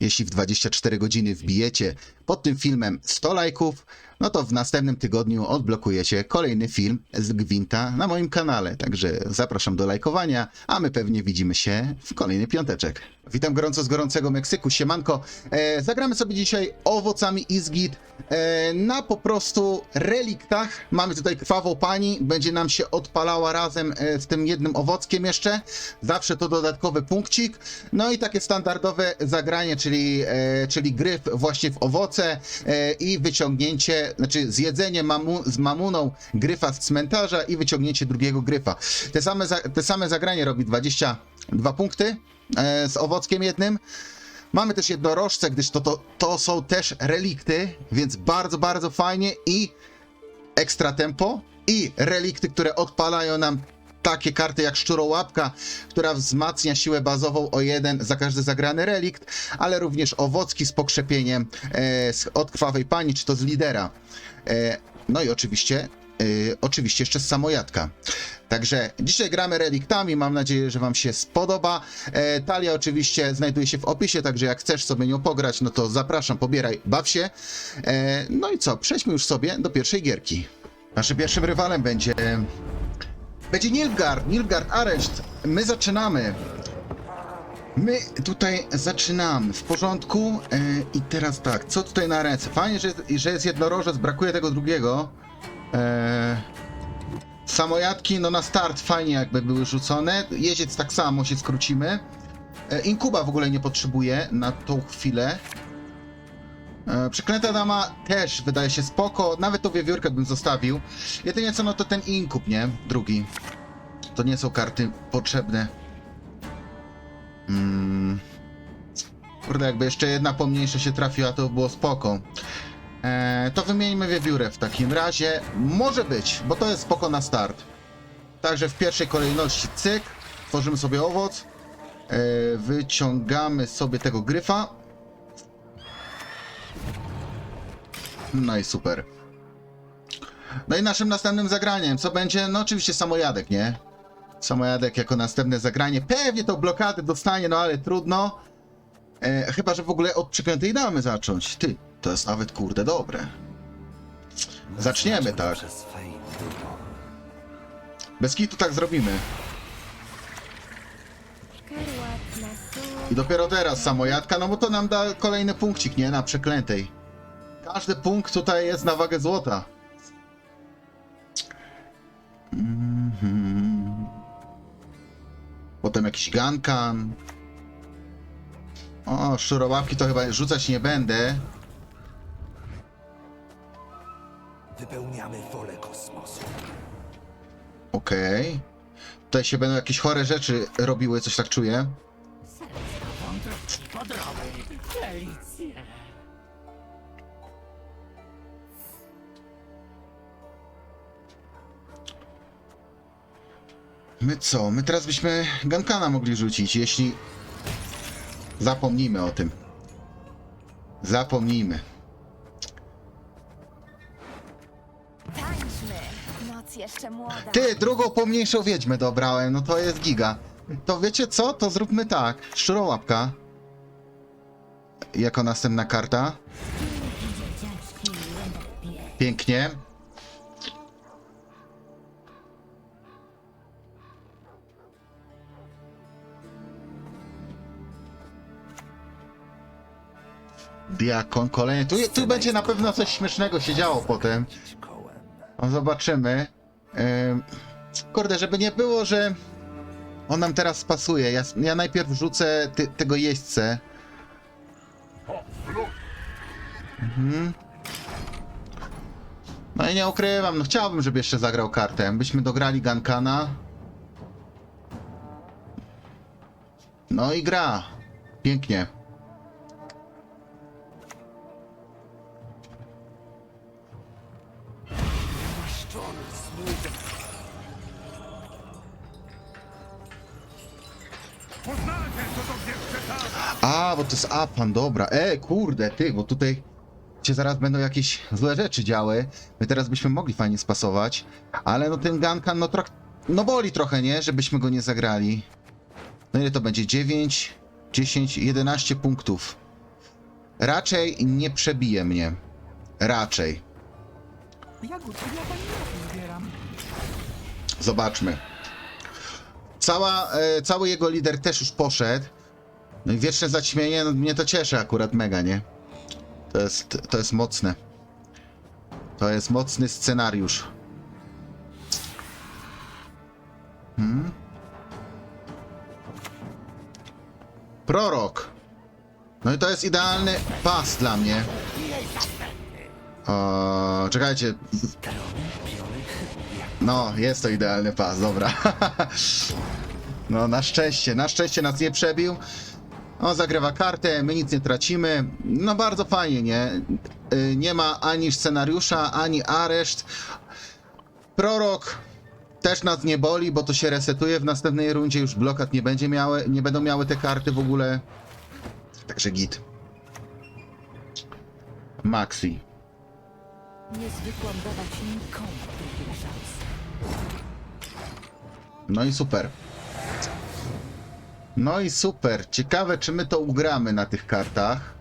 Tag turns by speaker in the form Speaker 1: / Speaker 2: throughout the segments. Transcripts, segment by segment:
Speaker 1: Jeśli w 24 godziny wbijecie pod tym filmem 100 lajków, no to w następnym tygodniu odblokujecie kolejny film z Gwinta na moim kanale. Także zapraszam do lajkowania, a my pewnie widzimy się w kolejny piąteczek. Witam gorąco z gorącego Meksyku, siemanko. E, zagramy sobie dzisiaj owocami Izgit e, na po prostu reliktach. Mamy tutaj krwawą pani, będzie nam się odpalała razem e, z tym jednym owockiem jeszcze. Zawsze to dodatkowy punkcik. No i takie standardowe zagranie, czyli, e, czyli gryf właśnie w owoce e, i wyciągnięcie, znaczy zjedzenie mamu, z mamuną gryfa z cmentarza i wyciągnięcie drugiego gryfa. Te same, za, te same zagranie robi 22 punkty e, z owockiem jednym. Mamy też jednorożce, gdyż to, to, to są też relikty, więc bardzo, bardzo fajnie i ekstra tempo i relikty, które odpalają nam takie karty jak szczurołapka, która wzmacnia siłę bazową o jeden za każdy zagrany relikt, ale również owocki z pokrzepieniem e, z, od krwawej pani, czy to z lidera. E, no i oczywiście, e, oczywiście jeszcze z samojadka. Także dzisiaj gramy reliktami, mam nadzieję, że Wam się spodoba. E, talia oczywiście znajduje się w opisie, także jak chcesz sobie nią pograć, no to zapraszam, pobieraj, baw się. E, no i co, przejdźmy już sobie do pierwszej gierki. Naszym pierwszym rywalem będzie... Będzie Nilgard, Nilgard Areszt. My zaczynamy. My tutaj zaczynamy. W porządku. E, I teraz tak, co tutaj na ręce? Fajnie, że, że jest jednorożec, brakuje tego drugiego. E, samojadki, no na start fajnie jakby były rzucone. Jeziec tak samo się skrócimy. E, inkuba w ogóle nie potrzebuje na tą chwilę. E, Przeklęta dama też wydaje się spoko, nawet tą wiewiórkę bym zostawił. Jedynie co, no to ten inkub, nie? Drugi. To nie są karty potrzebne. Mm. Kurde, jakby jeszcze jedna pomniejsza się trafiła, to by było spoko. E, to wymieńmy wiewiórę w takim razie. Może być, bo to jest spoko na start. Także w pierwszej kolejności cyk, tworzymy sobie owoc. E, wyciągamy sobie tego gryfa. No i super. No i naszym następnym zagraniem, co będzie? No oczywiście samojadek, nie? Samojadek jako następne zagranie. Pewnie to blokady dostanie, no ale trudno. E, chyba, że w ogóle od przeklętej damy zacząć. Ty, to jest nawet kurde dobre. Zaczniemy tak. Bez kitu tak zrobimy. I dopiero teraz samojadka, no bo to nam da kolejny punkcik, nie? Na przeklętej. Każdy punkt tutaj jest na wagę złota. Mhm. Potem jakiś gankan. O, szczurołapki to chyba rzucać nie będę.
Speaker 2: Wypełniamy wolę kosmosu.
Speaker 1: Okej. Tutaj się będą jakieś chore rzeczy robiły, coś tak czuję. My co? My teraz byśmy Gankana mogli rzucić, jeśli... Zapomnijmy o tym. Zapomnijmy.
Speaker 3: Tańczmy! Noc jeszcze młoda.
Speaker 1: Ty, drugą pomniejszą wiedźmę dobrałem, no to jest giga. To wiecie co? To zróbmy tak. Szczurołapka. Jako następna karta. Pięknie. Diakon kolejny. Tu, tu będzie na pewno coś śmiesznego się działo potem. No zobaczymy. Ym, kurde, żeby nie było, że on nam teraz pasuje. Ja, ja najpierw rzucę ty, tego jeźdźcę. Mhm. No i nie ukrywam, no chciałbym, żeby jeszcze zagrał kartę. Byśmy dograli Gankana. No i gra. Pięknie. A, bo to jest Apan, dobra. E, kurde, ty, bo tutaj się zaraz będą jakieś złe rzeczy działy. My teraz byśmy mogli fajnie spasować, ale no ten Gankan, no, troch, no boli trochę, nie? Żebyśmy go nie zagrali. No ile to będzie? 9, 10, 11 punktów. raczej nie przebije mnie. Raczej. Zobaczmy. Cała, e, cały jego lider też już poszedł. No i wieczne zaćmienie, no, mnie to cieszy akurat mega, nie? To jest, to jest mocne. To jest mocny scenariusz. Hmm? Prorok. No i to jest idealny pas dla mnie. O, czekajcie. No, jest to idealny pas, dobra. No, na szczęście, na szczęście nas nie przebił. On zagrywa kartę, my nic nie tracimy. No, bardzo fajnie, nie? Y, Nie ma ani scenariusza, ani areszt. Prorok też nas nie boli, bo to się resetuje w następnej rundzie. Już blokad nie, będzie miały, nie będą miały te karty w ogóle. Także git. Maxi.
Speaker 4: Nie zwykłam dawać nikomu drugiej szansy.
Speaker 1: No i super. No i super. Ciekawe, czy my to ugramy na tych kartach.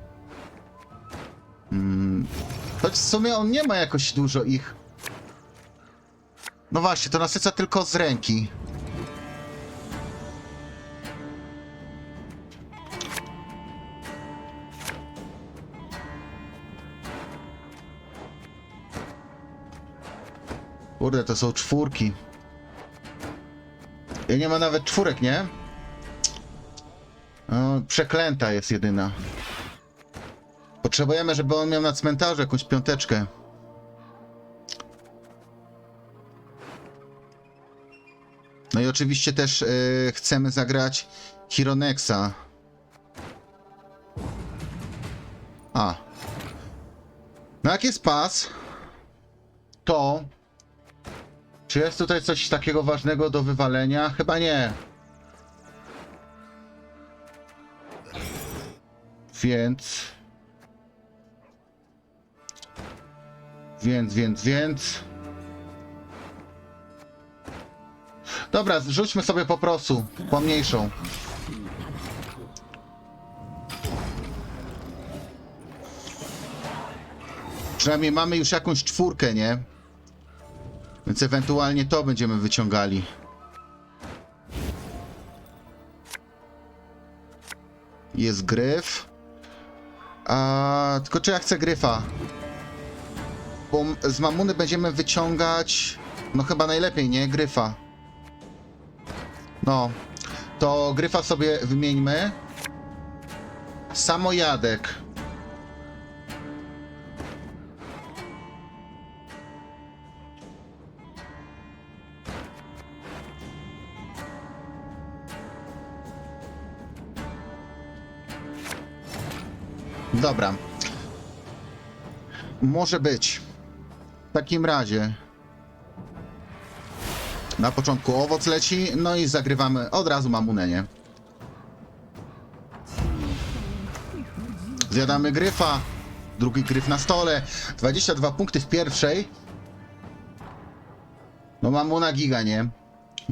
Speaker 1: Mm. Choć w sumie on nie ma jakoś dużo ich. No właśnie, to nasyca tylko z ręki. Kurde, to są czwórki. I nie ma nawet czwórek, nie? O, przeklęta jest jedyna. Potrzebujemy, żeby on miał na cmentarzu jakąś piąteczkę. No i oczywiście też y, chcemy zagrać Hironexa. A. No jak jest pas, to czy jest tutaj coś takiego ważnego do wywalenia? Chyba nie. Więc. Więc, więc, więc. Dobra, rzućmy sobie po prostu pomniejszą. Przynajmniej mamy już jakąś czwórkę, nie? Więc ewentualnie to będziemy wyciągali. Jest gryf. A, tylko czy ja chcę gryfa? Bo z mamuny będziemy wyciągać. No chyba najlepiej, nie? Gryfa. No. To gryfa sobie wymieńmy. Samojadek. Dobra. Może być. W takim razie. Na początku owoc leci, no i zagrywamy od razu mamunę, nie? Zjadamy gryfa. Drugi gryf na stole. 22 punkty w pierwszej. No mamuna giga, nie?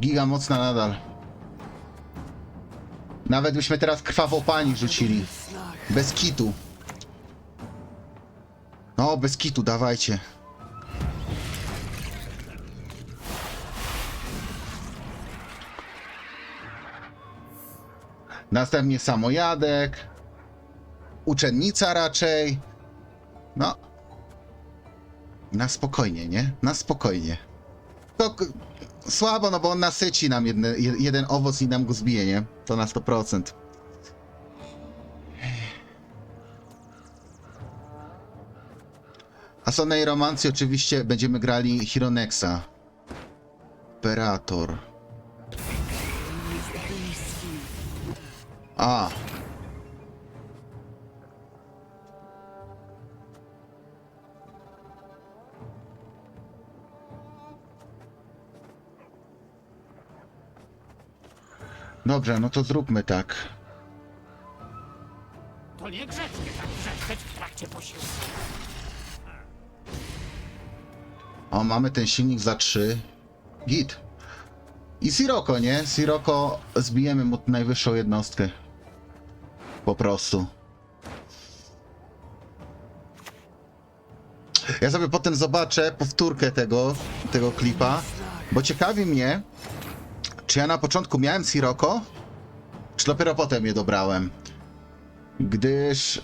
Speaker 1: Giga mocna nadal. Nawet byśmy teraz krwawo pani rzucili. Bez kitu. No, bez kitu, dawajcie. Następnie samojadek. Uczennica raczej. No. Na spokojnie, nie? Na spokojnie. To słabo, no bo on nasyci nam jedne, je- jeden owoc i nam go zbije, nie? To na 100%. A Sonej Romancji oczywiście będziemy grali Hironexa. Operator. A. Dobrze, no to zróbmy tak.
Speaker 5: To niegrzecznie tak wrzeszczeć w trakcie posiłku.
Speaker 1: O, mamy ten silnik za 3. Git. I Siroko, nie? Siroko zbijemy mu najwyższą jednostkę. Po prostu. Ja sobie potem zobaczę powtórkę tego, tego klipa, bo ciekawi mnie, czy ja na początku miałem Siroko, czy dopiero potem je dobrałem. Gdyż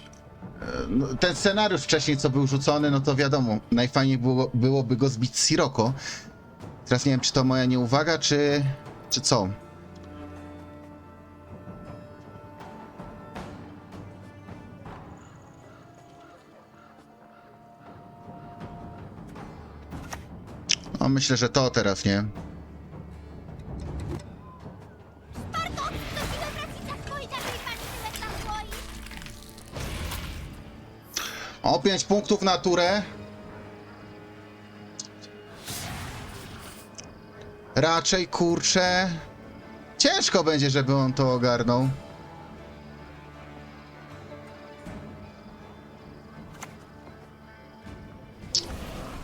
Speaker 1: ten scenariusz wcześniej, co był rzucony, no to wiadomo, najfajniej było, byłoby go zbić Siroko. Teraz nie wiem, czy to moja nieuwaga, czy, czy co. No myślę, że to teraz nie. O 5 punktów na turę. Raczej kurczę. Ciężko będzie, żeby on to ogarnął.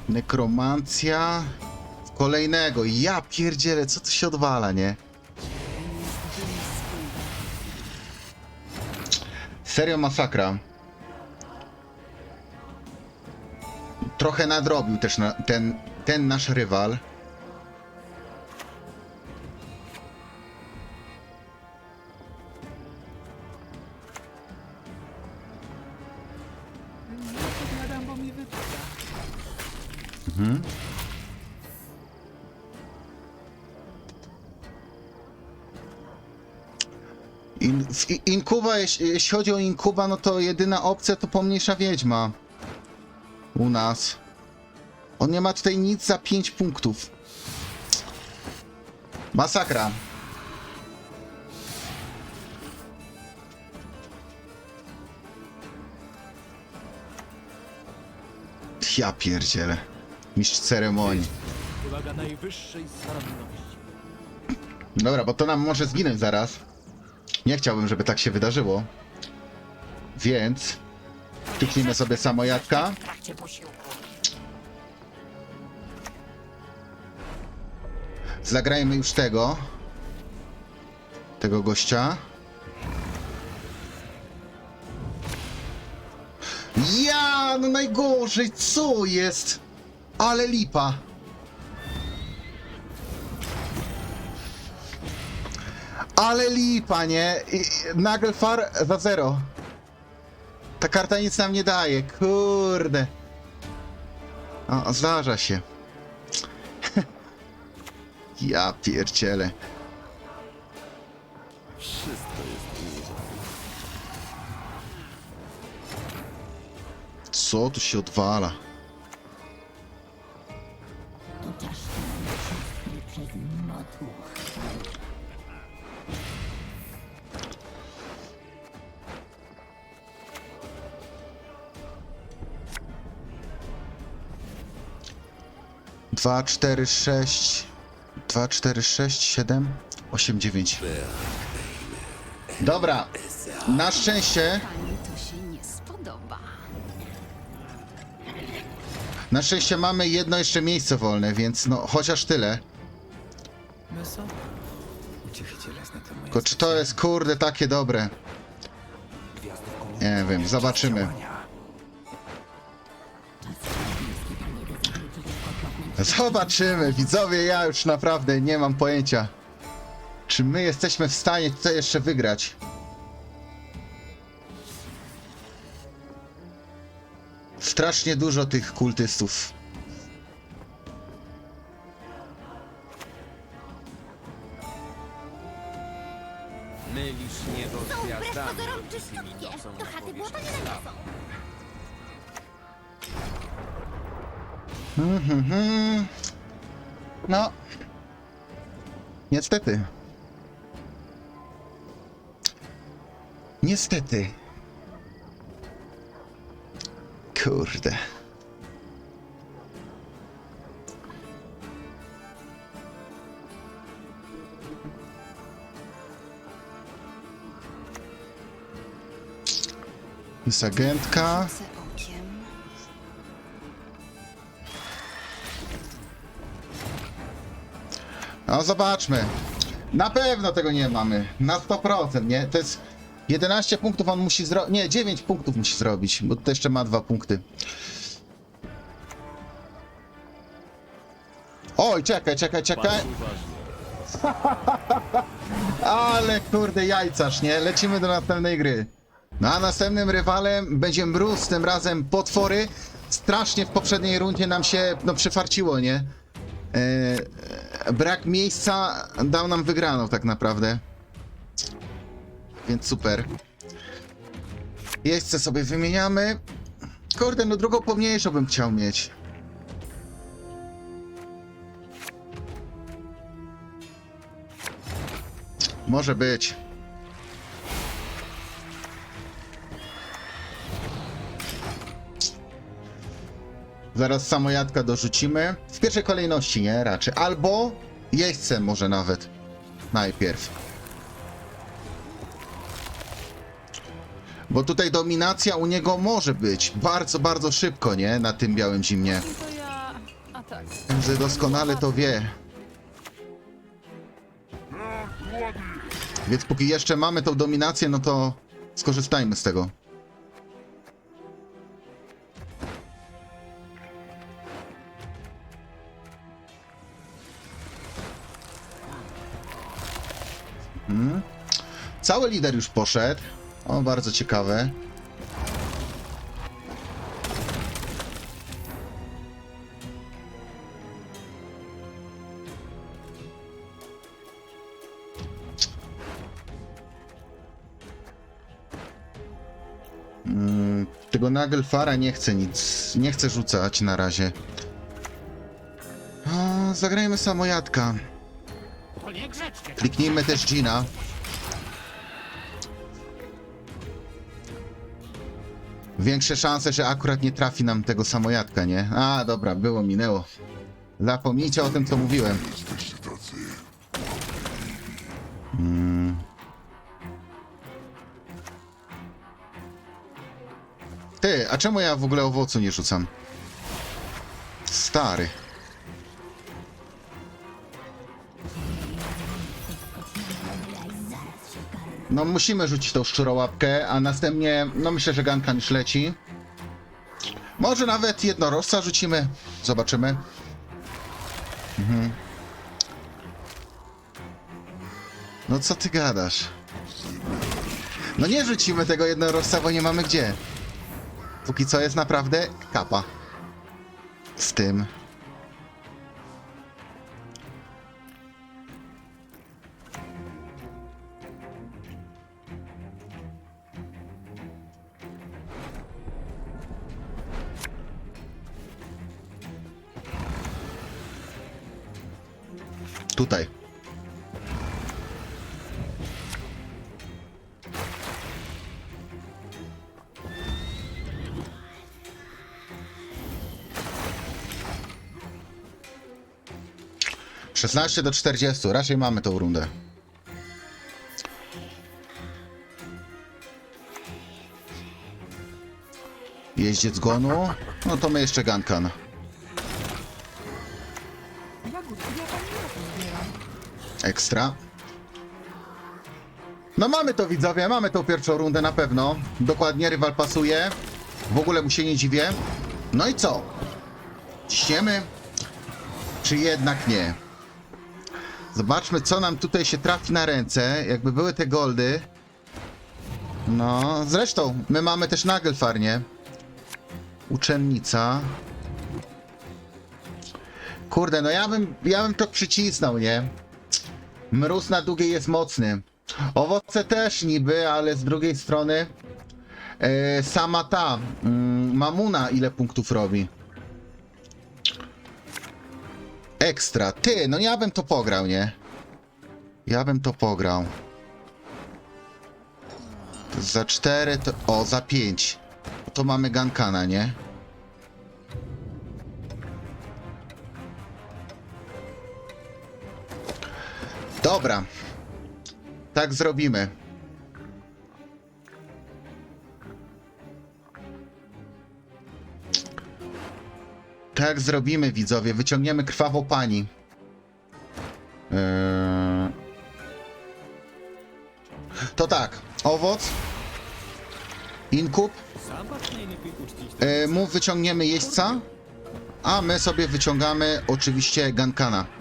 Speaker 1: Nekromancja. Kolejnego. Ja pierdzielę, co tu się odwala, nie? Serio masakra. Trochę nadrobił też na, ten, ten nasz rywal.
Speaker 6: Wypada.
Speaker 1: In, inkuba, jeśli, jeśli chodzi o Inkuba, no to jedyna opcja to pomniejsza wiedźma. U nas. On nie ma tutaj nic za 5 punktów. Masakra. Ja pierdzielę. Mistrz ceremonii.
Speaker 7: Wymaga najwyższej staranności.
Speaker 1: Dobra, bo to nam może zginąć zaraz. Nie chciałbym, żeby tak się wydarzyło. Więc kliknijmy sobie samojadka. Zagrajmy już tego. Tego gościa. Ja, no najgorzej, co jest? Ale lipa. Ale lipa, nie? Nagle far za zero. Ta karta nic nam nie daje, kurde. O, zdarza się. Ja pierdzielę. Co tu się odwala? Dwa, cztery, sześć. Dwa, cztery, sześć, siedem, osiem, dziewięć. Dobra. Na szczęście.
Speaker 3: Pani to się nie spodoba.
Speaker 1: Na szczęście mamy jedno jeszcze miejsce wolne, więc no chociaż tyle.
Speaker 6: Myso?
Speaker 1: Tylko czy to jest kurde takie dobre? Nie wiem, zobaczymy. Zobaczymy, widzowie, ja już naprawdę nie mam pojęcia. Czy my jesteśmy w stanie tutaj jeszcze wygrać? Strasznie dużo tych kultystów.
Speaker 7: Mylisz niebo z gwiazdami.
Speaker 8: Pozorom czyściutkie. Do chaty błota nie
Speaker 1: Mhm. No. Niestety. Niestety. Kurde. Jest agentka. No zobaczmy. Na pewno tego nie mamy. Na 100%, nie? To jest 11 punktów on musi zrobić. Nie, 9 punktów musi zrobić, bo tutaj jeszcze ma dwa punkty. Oj, czekaj, czekaj, czekaj. Ale kurde jajcarz, nie? Lecimy do następnej gry. No a następnym rywalem będzie mróz, tym razem potwory. Strasznie w poprzedniej rundzie nam się no przyfarciło, nie? E, brak miejsca dał nam wygraną tak naprawdę. Więc super. Jeźdźce sobie wymieniamy. Kurde, no drugą pomniejszą bym chciał mieć. Może być. Zaraz samojadka dorzucimy. W pierwszej kolejności, nie? Raczej. Albo jeźdźcem może nawet. Najpierw. Bo tutaj dominacja u niego może być bardzo, bardzo szybko, nie? Na tym białym zimnie.
Speaker 3: A tak.
Speaker 1: Że doskonale to wie. Więc póki jeszcze mamy tą dominację, no to skorzystajmy z tego. Cały lider już poszedł. O, bardzo ciekawe. Mm, Tego Nagelfara nie chcę nic, nie chcę rzucać na razie. A, zagrajmy samojadka. Kliknijmy też Gina. Większe szanse, że akurat nie trafi nam tego samojadka, nie? A, dobra, było, minęło. Zapomnijcie o tym, co mówiłem. Mm. Ty, a czemu ja w ogóle owocu nie rzucam? Stary. No musimy rzucić tą szczurołapkę, a następnie, no myślę, że Gankan już leci. Może nawet jednorożca rzucimy. Zobaczymy. Mhm. No co ty gadasz? No nie rzucimy tego jednorożca, bo nie mamy gdzie. Póki co jest naprawdę kapa. Z tym. Tutaj. Szesnaście do 40, raczej mamy tą rundę. Jeździec gonu, no to my jeszcze gankan. Ekstra. No mamy to widzowie, mamy tą pierwszą rundę na pewno. Dokładnie, rywal pasuje. W ogóle mu się nie dziwię. No i co? Ciśniemy? Czy jednak nie? Zobaczmy, co nam tutaj się trafi na ręce. Jakby były te goldy. No, zresztą, my mamy też Nagelfar, nie? Uczennica. Kurde, no ja bym, ja bym to przycisnął, nie? Mróz na długiej jest mocny. Owoce też niby, ale z drugiej strony e, sama ta mm, mamuna ile punktów robi. Ekstra. Ty, no ja bym to pograł, nie? Ja bym to pograł. Za 4 to... O, za 5. To mamy Gankana, nie? Dobra. Tak zrobimy. Tak zrobimy, widzowie. Wyciągniemy krwawą pani. Eee... To tak. Owoc. Inkub.
Speaker 7: Zobacz najlepiej uczcić
Speaker 1: E, mu wyciągniemy jeźdźca. A my sobie wyciągamy oczywiście Gankana.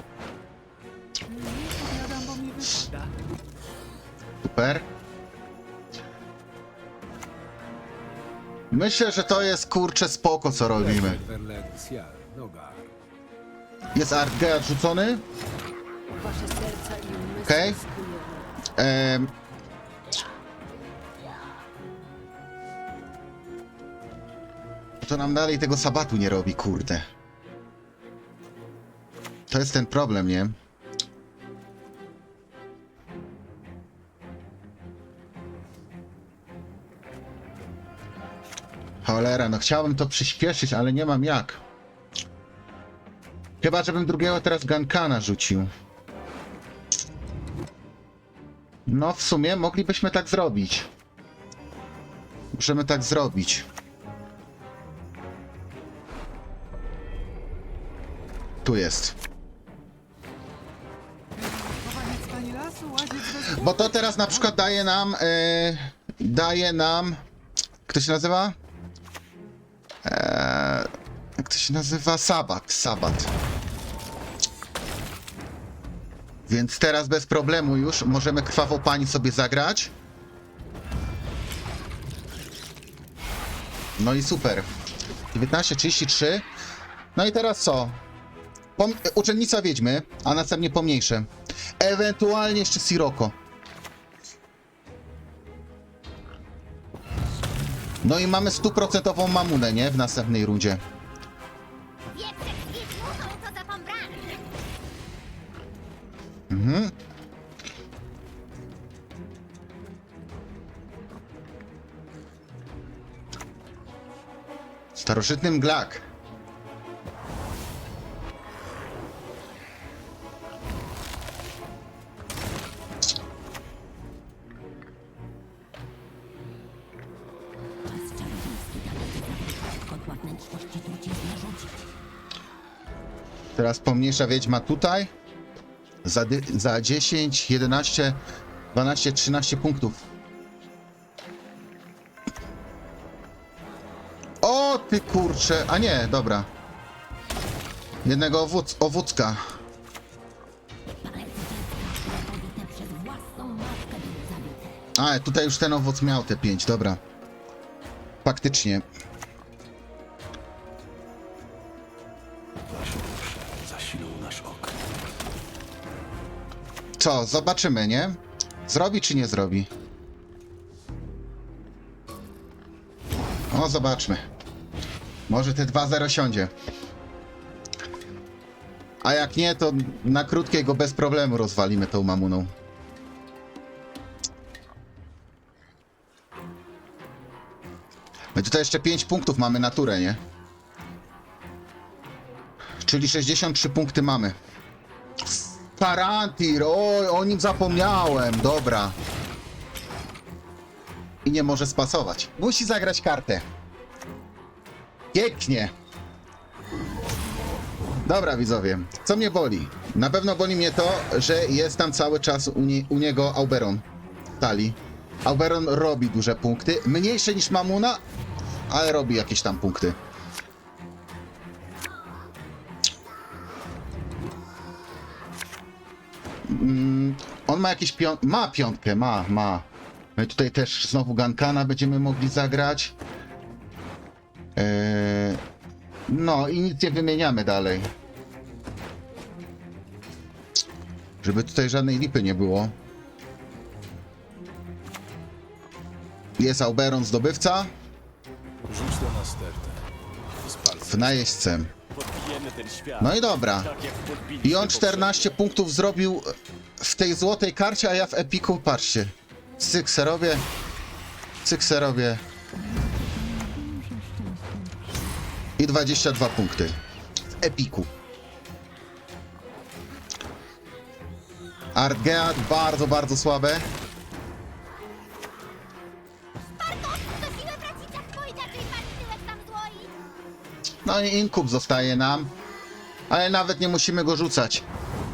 Speaker 1: Myślę, że to jest kurcze spoko, co robimy. Jest Artgeat rzucony. Okej. Em, To nam dalej tego sabatu nie robi, kurde. To jest ten problem, nie? Cholera, no chciałbym to przyspieszyć, ale nie mam jak. Chyba, żebym drugiego teraz Gankana rzucił. No, w sumie moglibyśmy tak zrobić. Możemy tak zrobić. Tu jest. Bo to teraz na przykład daje nam. e, daje nam. Kto się nazywa? E, jak to się nazywa? Sabat. Sabat. Więc teraz bez problemu już możemy krwawą pani sobie zagrać. No i super. 19.33. No i teraz co? Pom- uczennica wiedźmy, a następnie pomniejsze. Ewentualnie jeszcze Siroko. No i mamy stuprocentową mamunę, nie? W następnej rundzie. Mhm. Starożytny mglak. Teraz pomniejsza wiedźma tutaj. Za, za 10, 11, 12, 13 punktów. O ty kurcze, a nie, dobra. Jednego owód, owódzka. A, tutaj już ten owoc miał te 5, dobra. Faktycznie. Co, zobaczymy, nie? Zrobi czy nie zrobi? O, zobaczmy. Może te 2-0 siądzie. A jak nie, to na krótkiego bez problemu rozwalimy tą mamuną. My tutaj jeszcze 5 punktów mamy na turę, nie? Czyli 63 punkty mamy. Parantir, oj, o nim zapomniałem, dobra. I nie może spasować. Musi zagrać kartę. Pięknie. Dobra, widzowie, co mnie boli? Na pewno boli mnie to, że jest tam cały czas u, nie, u niego Auberon. Tali. Auberon robi duże punkty, mniejsze niż Mamuna, ale robi jakieś tam punkty. On ma jakieś piąt... Ma piątkę, ma, ma. My tutaj też znowu Gankana będziemy mogli zagrać. Eee... No i nic nie wymieniamy dalej. Żeby tutaj żadnej lipy nie było. Jest Auberon zdobywca
Speaker 9: Rzuć
Speaker 1: w najeźdźce. No i dobra. I on 14 punktów zrobił w tej złotej karcie, a ja w Epiku, patrzcie. Cyk se robię. Cyk se robię. I 22 punkty. W Epiku. Artgeat bardzo, bardzo słabe. No i Inkub zostaje nam. Ale nawet nie musimy go rzucać.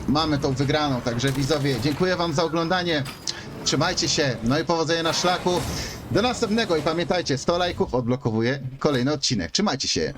Speaker 1: Mamy tą wygraną, także widzowie, dziękuję wam za oglądanie. Trzymajcie się, no i powodzenia na szlaku. Do następnego i pamiętajcie, 100 lajków odblokowuje kolejny odcinek. Trzymajcie się.